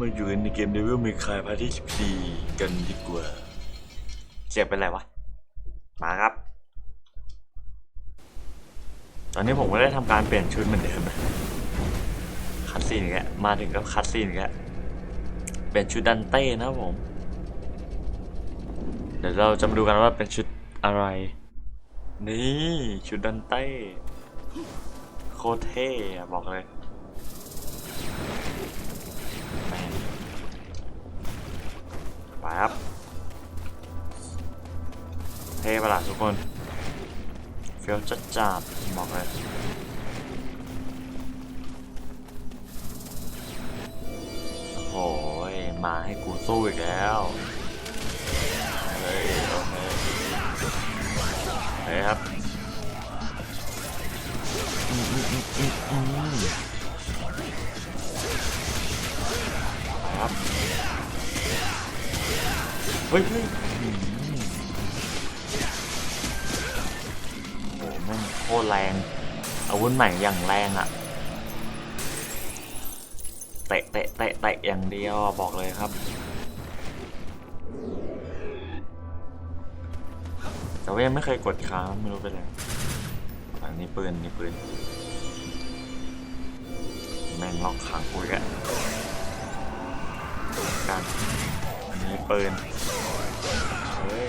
มาอยู่ในเกม Devil May Cry พาร์ทที่ 14 กันดีกว่า เสียงเป็นไรวะ มาครับ ตอนนี้ผมก็ได้ทำการเปลี่ยนชุดเหมือนเดิมนะคัดซีนอีกแล้วมาถึงก็คัดซีนอีกแล้วเปลี่ยนชุดดันเต้นะผม เดี๋ยวเราจะมาดูกันว่าเป็นชุดอะไร นี่ ชุดดันเต้ โคตรเท่บอกเลย ปะล่ะทุกคนเฟี้ยวจัดจัดบอกเลยโอ้โหยมาให้กูสู้อีกแล้วเฮ้ยโอเคเฮ้ยครับครับเฮ้ย คตรแรง อาวุธใหม่อย่างแรงอะเตะเตะเตะเตะอย่างเดียวบอกเลยครับแต่ว่ายังไม่เคยกดค้างไม่รู้เป็นไรอันนี้ปืนนี่ปืน แม่งล็อกขังกูอีกอะกันอันนี้ปืนเฮ้ย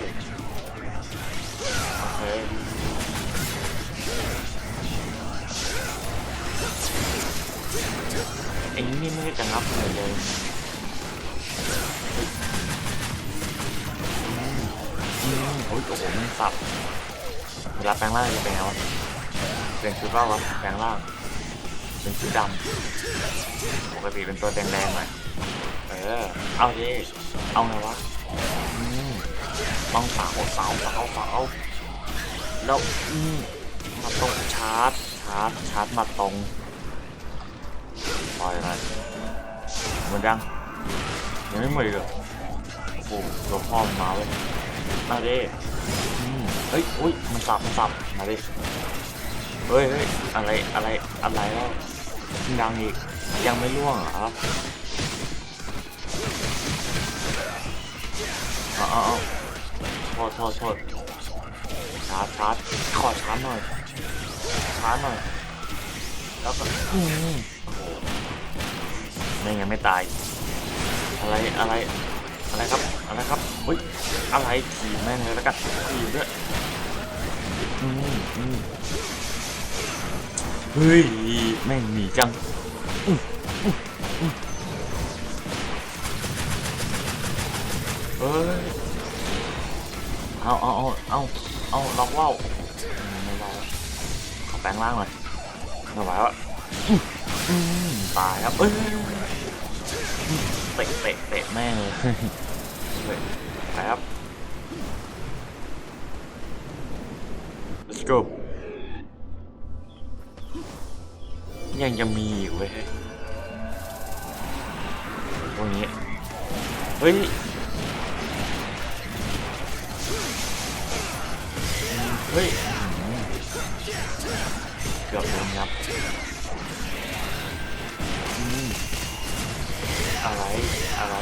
นี่ไม่ได้จะงับเลยเลยโอ้ยโอ้โหมันสับเวลาแปลงร่างจะเป็นไงวะเป็นชุดว่าวะแปลงร่างเป็นชุดดำปกติเป็นตัวแดงๆหน่อยเออเอาดิเอาไงวะต้องสาวสาวสาวสาวแล้วมาตรงชาร์จชาร์จชาร์จมาตรง ปล่อยมันหมันยังยังไม่หมดอีกเหรอโอ้โหตัวพ่อมมาเว้ยมาดิอืมเฮ้ยอุ้ยมันสับมันสับมาดิเฮ้ยเฮ้ยอะไรอะไรอะไรแล้วยังอีกยังไม่ล่วงเหรอครับเอาเอาเอาโทษโทษโทษชาร์จชาร์จขอชาร์จหน่อยชาร์จหน่อยแล้วก็ ไม่งั้นไม่ตาย อะไรอะไรอะไรครับอะไรครับเฮ้ยอะไรขี่แม่งเลยแล้วกันขี่ด้วยอืมอืมเฮ้ยแม่งหนีจังอื้ออื้ออื้อเฮ้ยเอาเอาเอาเอาเอาล็อกว่าวไม่รอดขอแปลงร่างหน่อยไม่ไหวแล้วตายครับเอ้ย เตะเตะเตะแม่งเลยเฮ้ยไปครับ let's go ยังจะมีอีกเว้ยตรงนี้ เฮ้ยเฮ้ยอืมเกือบโดนยับ อะไร อะไร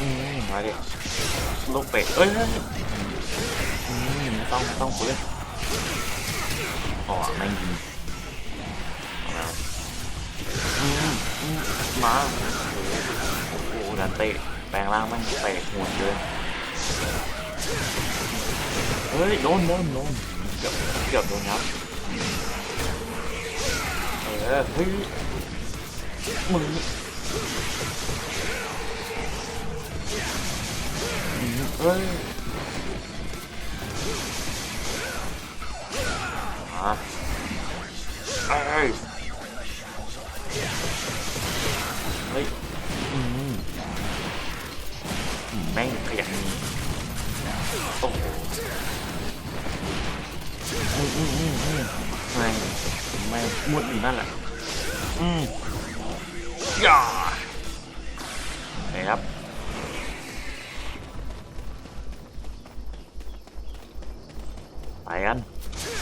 อืมมาดิลูกเป็ดเอ้ยฮ้ยอืมต้องต้องคุยเลยอ๋อแม่งยิงเอาอืมอืมมาโอ้โหดันเตะแปลงร่างมันเตะหัวเกินเฮ้ยโดนโดนโดนเกือบเกือบโดนครับเออเฮ้ย มึงเฮ้ยเอ้ยเฮ้ยอืมแม่งขยันมีโอ้โหอืมอืมอืมอืมแม่งแม่มุดอยู่นั่นแหละอืม ย่านครับ ไปกัน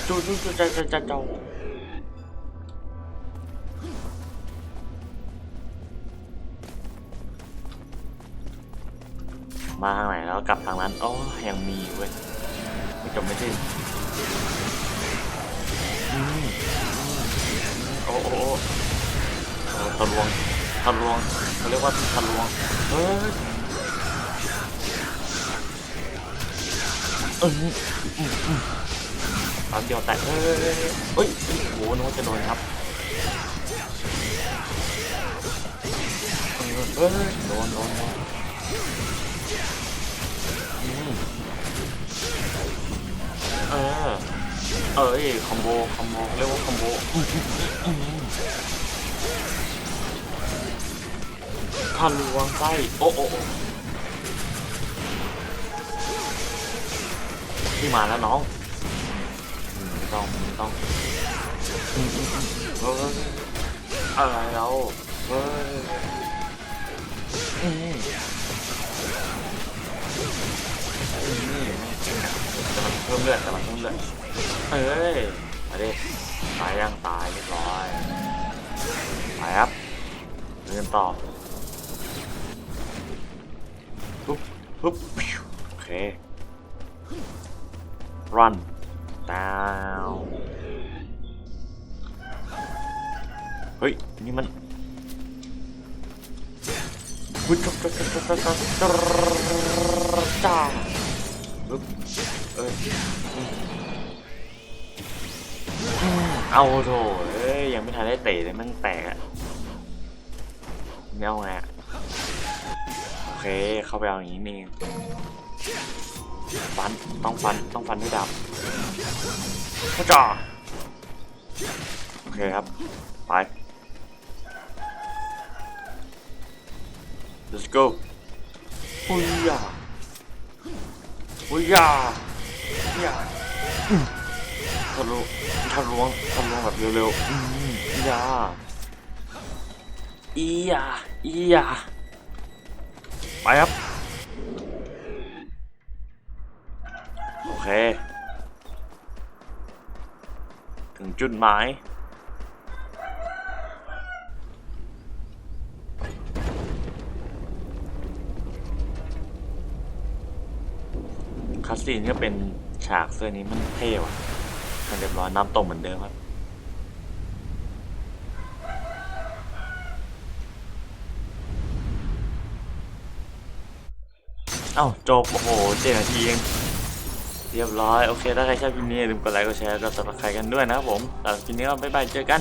จูจูจูจูจูจูจูมาทางไหนแล้วกลับทางนั้นอ๋อยังมีเว้ยไม่จบไม่สิ้นโอ้โหตะลวง ทะลวงเขาเรียกว่าทะลวงเฮ้ยเอออืมอืมเดียวแตกเฮ้ยเฮ้ยเฮ้ยเฮ้ยโหนึกว่าจะโดนครับเออเฮ้ยโดนโดนโดนเออ เอ้ย คอมโบ คอมโบ เรียกว่าคอมโบะลวงไส้โอ้โอ้โอ้ที่มาแล้วน้องไม่ต้องไม่ต้องอืมอืมอืมเฮ้ยอะไรแล้วเฮ้ยอืมเพิ่มเลือดกำลังเพิ่มเลือดเอ้ยมาดิตายยังตายเรียบร้อยไปครับเดินต่อ ปุ๊บโอเค run down เฮ้ย นี่มันวุ้ยจับจับจับจับจับจับจ้าปึ๊บเอ้ยอืมอืมเอาโถเอ้ย ยังไม่ทันได้เตะเลยมันแตกอะไม่เอาไงอะ เคเข้าไปเอาอย่างนี้นี่ฟันต้องฟันต้องฟันให้ดับพระจ่าโอเคครับไป let's go อุ้ยอะอุ้ยอยาอยาอืมทะลุทะลวงทะลวงแบบเร็วๆอืมอยาอียาอียา ไปครับ โอเค ถึงจุดหมายคัสซีนก็เป็นฉากเสื้อนี้มันเท่ว่ะเรียบร้อยน้ำตกเหมือนเดิมครับ เอ้าจบ โอ้โหเจ็ดนาทีเองเรียบร้อย โอเค ถ้าใครชอบคลิปนี้อย่าลืมกดไลค์กดแชร์กดซับสไครต์กันด้วยนะครับผมสำหรับคลิปนี้ก็บ๊ายบายเจอกัน